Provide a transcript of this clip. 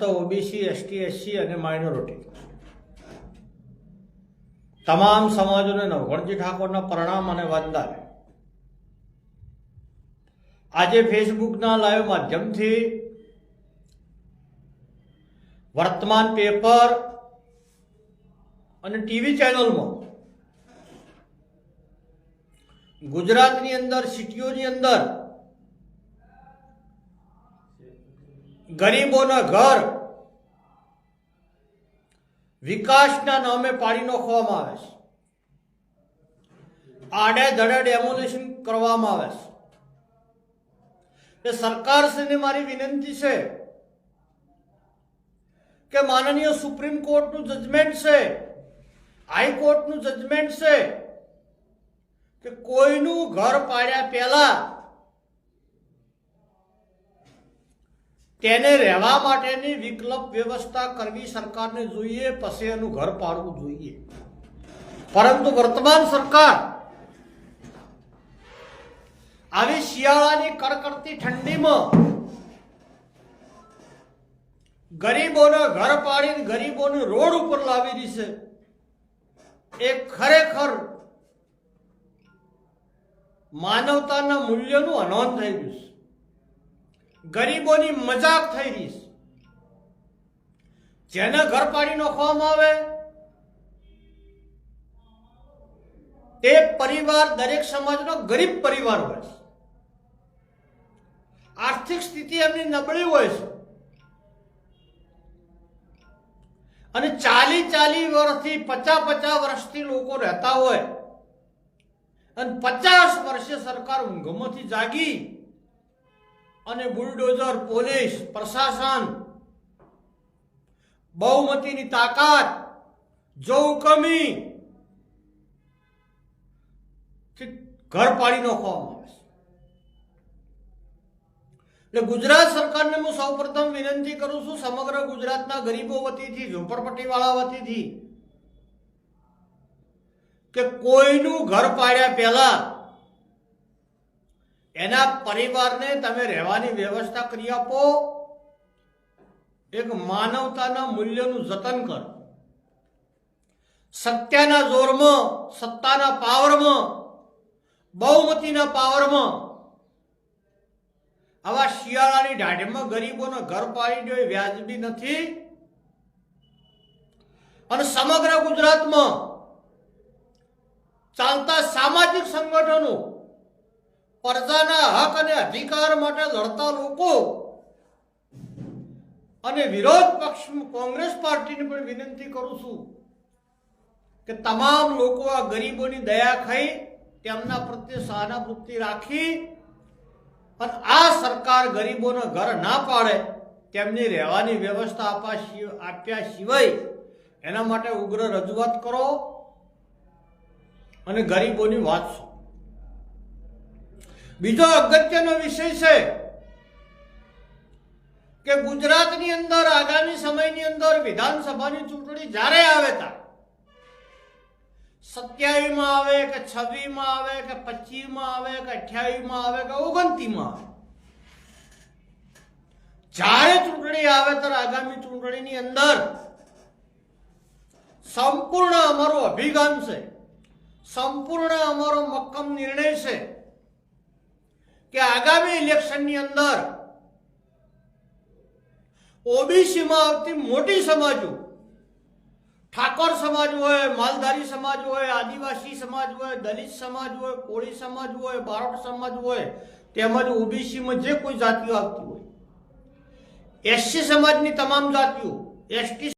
તો OBC ST SC અને minority તમામ સમાજોને નવગણજી ઠાકોરના પ્રણામ અને વંદન. આજે ફેસબુકના લાઈવ માધ્યમથી વર્તમાન પેપર અને ટીવી ચેનલમાં ગુજરાતની અંદર, સિટીઓની અંદર ગરીબોના ઘર. વિકાસના નામે પાડી નાખવામાં આવે છે. આડે ધડે ડેમોલેશન કરવામાં આવે છે. સરકારશ્રીને મારી વિનંતી છે કે માનનીય સુપ્રીમ કોર્ટનું જજમેન્ટ છે હાઈકોર્ટનું જજમેન્ટ છે કે કોઈનું ઘર પાડ્યા પહેલા તેને રહેવા માટેની વિકલ્પ વ્યવસ્થા કરવી સરકારને જોઈએ, પછી એનું ઘર પાડવું જોઈએ. પરંતુ વર્તમાન સરકાર આવી શિયાળાની કડકડતી ઠંડીમાં ગરીબોને ઘર પાડીને ગરીબોને રોડ ઉપર લાવી છે. એ ખરેખર માનવતાના મૂલ્યનું અનોન થઈ ગયું છે. ગરીબોની મજાક થઈ રહી છે. જેને ઘર પાડી નાખવામાં આવે, તે પરિવાર દરેક સમાજનો ગરીબ પરિવાર હોય છે. આર્થિક સ્થિતિ એમની નબળી હોય છે. અને ચાલી ચાલી વર્ષથી પચાસ પચાસ વર્ષથી લોકો રહેતા હોય. અને પચાસ વર્ષે સરકાર ઊંઘમાંથી જાગી અને બુલડોઝર પોલીસ, પ્રશાસન. બહુમતીની તાકાત જોકમી ઘર પાડી નાખવામાં આવે એટલે ગુજરાત સરકારને હું સૌપ્રથમ વિનંતી કરું છું, સમગ્ર ગુજરાતના ગરીબો વતીથી, ઝૂંપડપટ્ટીવાળા વતીથી, કે કોઈનું ઘર પાડ્યા પહેલા એના પરિવારને તમે રહેવાની વ્યવસ્થા કરી આપો. એક માનવતાના મૂલ્યનું જતન કરો. સત્યના જોરમાં, સત્તાના પાવરમાં, બહુમતીના પાવરમાં. આવા શિયાળાની દાઢમાં ગરીબોને ઘર પાડી દો વ્યાજબી નથી. અને સમગ્ર ગુજરાતમાં ચાલતા સામાજિક સંગઠનો પ્રજાના હક અને અધિકાર માટે લડતા લોકો અને વિરોધ પક્ષ કોંગ્રેસ પાર્ટીને પણ વિનંતી કરું છું કે તમામ લોકો આ ગરીબોની દયા ખાઈ તેમના પ્રત્યે સહાનુભૂતિ રાખી અને આ સરકાર ગરીબોને ઘર ના પાડે, તેમની રહેવાની વ્યવસ્થા સિવ- આપ્યા સિવાય એના માટે ઉગ્ર રજૂઆત કરો અને ગરીબોની વાત બીજો અગત્યનો વિષય છે કે ગુજરાતની અંદર આગામી સમયની અંદર વિધાનસભાની ચૂંટણી જ્યારે આવે ત્યાં સત્યાવીમાં આવે કે છવ્વીમાં આવે કે પચીસમાં આવે કે અઠ્યાવીમાં આવે કે ઓગણતીમાં આવે? જ્યારે ચૂંટણી આવે ત્યારે આગામી ચૂંટણીની અંદર સંપૂર્ણ અમારો અભિગમ છે, સંપૂર્ણ અમારો મક્કમ નિર્ણય કે આગામી ઇલેક્શનની અંદર ઓબીસીમાં આવતી મોટી સમાજો ઠાકોર સમાજ હોય, માલધારી સમાજ હોય, આદિવાસી સમાજ હોય, દલિત સમાજ હોય, કોળી સમાજ હોય, બારોટ સમાજ હોય, તેમજ ઓબીસીમાં જે કોઈ જાતિઓ આવતી હોય, એસસી સમાજની તમામ જાતિઓ, એસટી